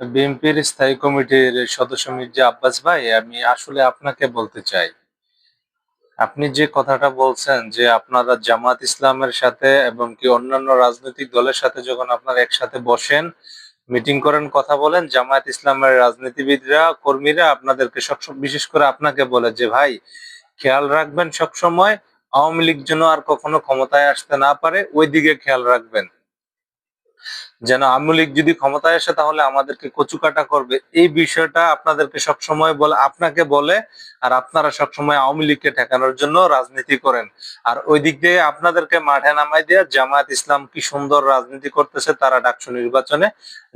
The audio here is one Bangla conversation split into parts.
বিএনপির স্থায়ী কমিটির সদস্য মির্জা আব্বাস ভাই, আমি আসলে আপনাকে বলতে চাই। আপনি যে কথাটা বলছেন যে আপনারা জামাত ইসলামের সাথে এবং কি অন্যান্য রাজনৈতিক দলের সাথে যখন আপনারা একসাথে বসেন, মিটিং করেন, কথা বলেন জামায়াত ইসলামের রাজনীতিবিদরা, কর্মীরা আপনাদেরকে সব বিশেষ করে আপনাকে বলে যে, ভাই, খেয়াল রাখবেন সব সময় আওয়ামী লীগ যেন আর কখনো ক্ষমতায় আসতে না পারে ওই দিকে খেয়াল রাখবেন। যেন আওয়ামী লীগ যদি ক্ষমতায় আসে, তাহলে আমাদেরকে কচুকাটা করবে। এই বিষয়টা আপনাদেরকে সবসময় বলে, আপনাকে বলে, আর আপনারা সবসময় আওয়ামী লীগকে ঠেকানোর জন্য রাজনীতি করেন। আর ওই দিক দিয়ে আপনাদেরকে মাঠে নামাই দিয়ে, জামায়াত ইসলাম কি সুন্দর রাজনীতি করতেছে, তারা ডাকসু নির্বাচনে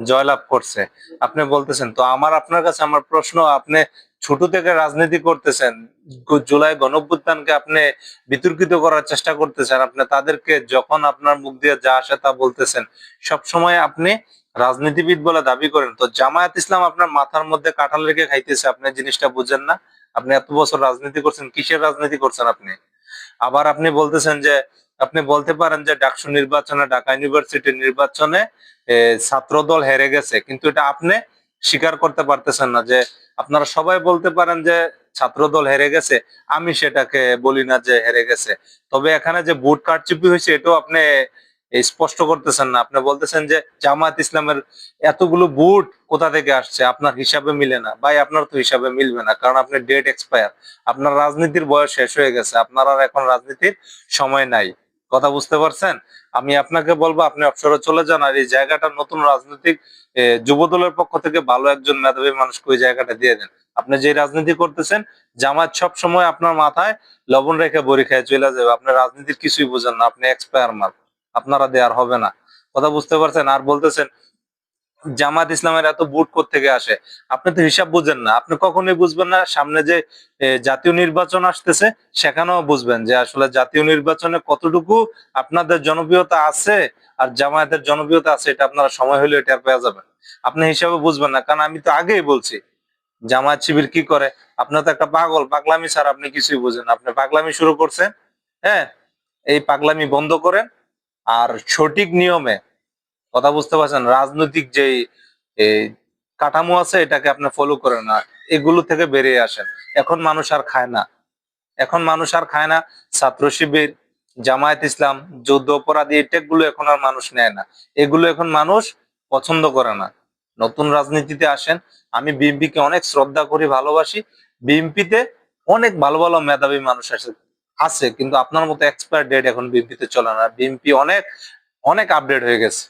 জয়লাভ করছে। আপনি বলতেছেন, তো আমার, আপনার কাছে আমার প্রশ্ন, আপনি ছোট থেকে রাজনীতি করতেছেন জুলাই গণঅভ্যুত্থানকে আপনি বিতর্কিত করার চেষ্টা করতেছেন আপনি তাদেরকে যখন আপনার মুখ দিয়ে যা আসে তা বলতেছেন সব সময় আপনি রাজনীতিবিদ বলে দাবি করেন। তো জামায়াত ইসলাম আপনার মাথার মধ্যে কাঁঠাল রেখে খাইতেছে আপনি জিনিসটা বুঝেন না। আপনি এত বছর রাজনীতি করছেন কিসের রাজনীতি করছেন আপনি? আবার আপনি বলতেছেন যে আপনি বলতে পারেন যে ডাকসু নির্বাচনে ঢাকা ইউনিভার্সিটির নির্বাচনে এ, ছাত্রদল হেরে গেছে কিন্তু এটা আপনি স্বীকার করতে পারতেছেন না যে আপনারা সবাই বলতে পারেন যে ছাত্রদল হেরে গেছে। আমি সেটাকে বলি না যে হেরে গেছে। তবে এখানে যে ভোট কারচুপি হয়েছে, এটাও আপনি স্পষ্ট করতেছেন না। আপনি বলতেছেন যে জামাত ইসলামের এতগুলো বুট কোথা থেকে আসছে? আপনার হিসাবে মিলে না। ভাই, আপনার তো হিসাবে মিলবে না, কারণ আপনি ডেট এক্সপায়ার আপনার রাজনীতির বয়স শেষ হয়ে গেছে। আপনার আর এখন রাজনীতির সময় নাই। কথা বুঝতে পারছেন? আমি আপনাকে বলব, আপনি অবসরে চলে যান আর এই জায়গাটা নতুন রাজনৈতিক যুব যুবদলের পক্ষ থেকে ভালো একজন মেধাবী মানুষকে ওই জায়গাটা দিয়ে দেন। আপনি যে রাজনীতি করতেছেন জামাত সব সময় আপনার মাথায় লবণ রেখে বড়ি খেয়ে চলে যাবে। আপনার রাজনীতির কিছুই বোঝেন না, আপনি এক্সপায়ার মাল। আপনারা দেওয়ার হবে না। কথা বুঝতে পারছেন? আর বলতেছেন জামাত ইসলামের এত বুট থেকে আসে? আপনি তো হিসাব বুঝেন না। আপনি কখনোই বুঝবেন না, সামনে যে জাতীয় নির্বাচন আসতেছে, সেখানেও বুঝবেন যে আসলে জাতীয় নির্বাচনে কতটুকু আপনাদের জনপ্রিয়তা আছে আর জামায়াতের জনপ্রিয়তা আছে, এটা আপনারা সময় হলে এটা পেয়ে যাবেন। আপনি হিসাবে বুঝবেন না, কারণ আমি তো আগেই বলছি, জামায়াত শিবির কি করে? আপনার তো একটা পাগল, পাগলামি স্যার আপনি কিছুই বুঝেন আপনি পাগলামি শুরু করছেন হ্যাঁ? এই পাগলামি বন্ধ করেন, আর সঠিক নিয়মে কথা বুঝতে পারছেন? রাজনৈতিক যে কাঠামো আছে, এটাকে আপনি ফলো করেন না। এগুলো থেকে বেরিয়ে আসেন। এখন মানুষ আর খায় না। এখন মানুষ আর খায় না। ছাত্র শিবির, জামায়াত ইসলাম, যুদ্ধ অপরাধী এটাগুলো এখন আর মানুষ নেয় না। এগুলো এখন মানুষ পছন্দ করে না। নতুন রাজনীতিতে আসেন। আমি বিএনপি কে অনেক শ্রদ্ধা করি, ভালোবাসি। বিএনপিতে অনেক ভালো ভালো মেধাবী মানুষ আছে আছে, কিন্তু আপনার মতো এক্সপায়ার ডেট এখন বিএনপিতে চলে না। বিএনপি অনেক অনেক আপডেট হয়ে গেছে।